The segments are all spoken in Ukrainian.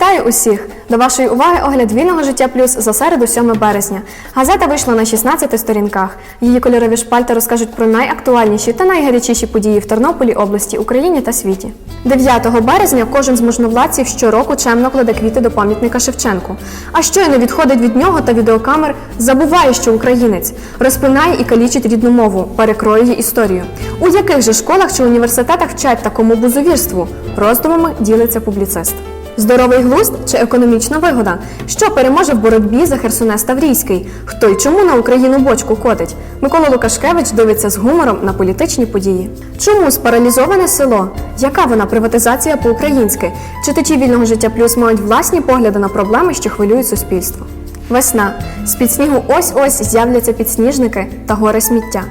Вітаю усіх! До вашої уваги огляд вільного життя плюс за середу 7 березня. Газета вийшла на 16 сторінках. Її кольорові шпальти розкажуть про найактуальніші та найгарячіші події в Тернополі, області, Україні та світі. 9 березня кожен з можновладців щороку чемно кладе квіти до пам'ятника Шевченку. А щойно відходить від нього та відеокамер, забуває, що українець розпинає і калічить рідну мову, перекроює історію. У яких же школах чи університетах вчать такому бузовірству? Роздумами ділиться публіцист. Здоровий глузд чи економічна вигода? Що переможе в боротьбі за Херсонес Таврійський? Хто й чому на Україну бочку котить? Микола Лукашкевич дивиться з гумором на політичні події. Чому спаралізоване село? Яка вона приватизація по-українськи? Читачі вільного життя плюс мають власні погляди на проблеми, що хвилюють суспільство. Весна. З-під снігу ось-ось з'являться підсніжники та гори сміття.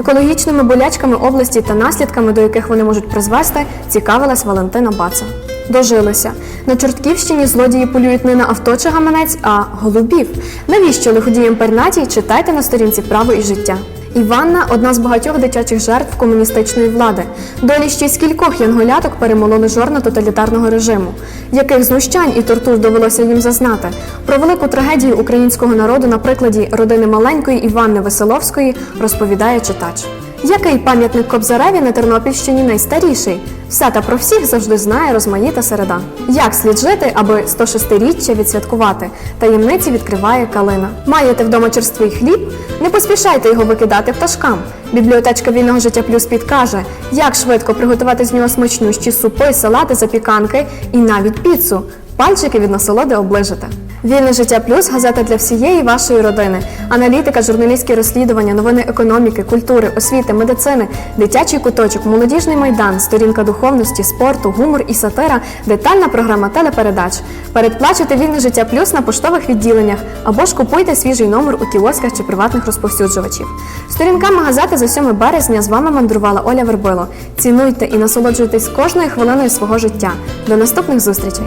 Екологічними болячками області та наслідками, до яких вони можуть призвести, цікавилась Валентина Баца. Дожилися. На Чортківщині злодії полюють не на авто чи гаманець, а голубів. Навіщо лиходіям пернатій читайте на сторінці право і життя. Іванна одна з багатьох дитячих жертв комуністичної влади. Долі ще й скількох янголяток перемололи жорна тоталітарного режиму. Яких знущань і тортур довелося їм зазнати. Про велику трагедію українського народу на прикладі родини маленької Іванни Веселовської розповідає читач. Який пам'ятник Кобзареві на Тернопільщині найстаріший? Все та про всіх завжди знає розмаїта середа. Як слід жити, аби 106-річчя відсвяткувати? Таємниці відкриває калина. Маєте вдома черствий хліб? Не поспішайте його викидати пташкам. Бібліотечка вільного життя плюс підкаже, як швидко приготувати з нього смачнющі супи, салати, запіканки і навіть піцу. Пальчики від насолоди оближите. Вільне життя плюс газета для всієї вашої родини. Аналітика, журналістські розслідування, новини економіки, культури, освіти, медицини, дитячий куточок, молодіжний майдан, сторінка духовності, спорту, гумор і сатира, детальна програма телепередач. Передплачуйте вільне життя плюс на поштових відділеннях або ж купуйте свіжий номер у кіосках чи приватних розповсюджувачів. Сторінками газети за 7 березня з вами мандрувала Оля Вербило. Цінуйте і насолоджуйтесь кожною хвилиною свого життя. До наступних зустрічей!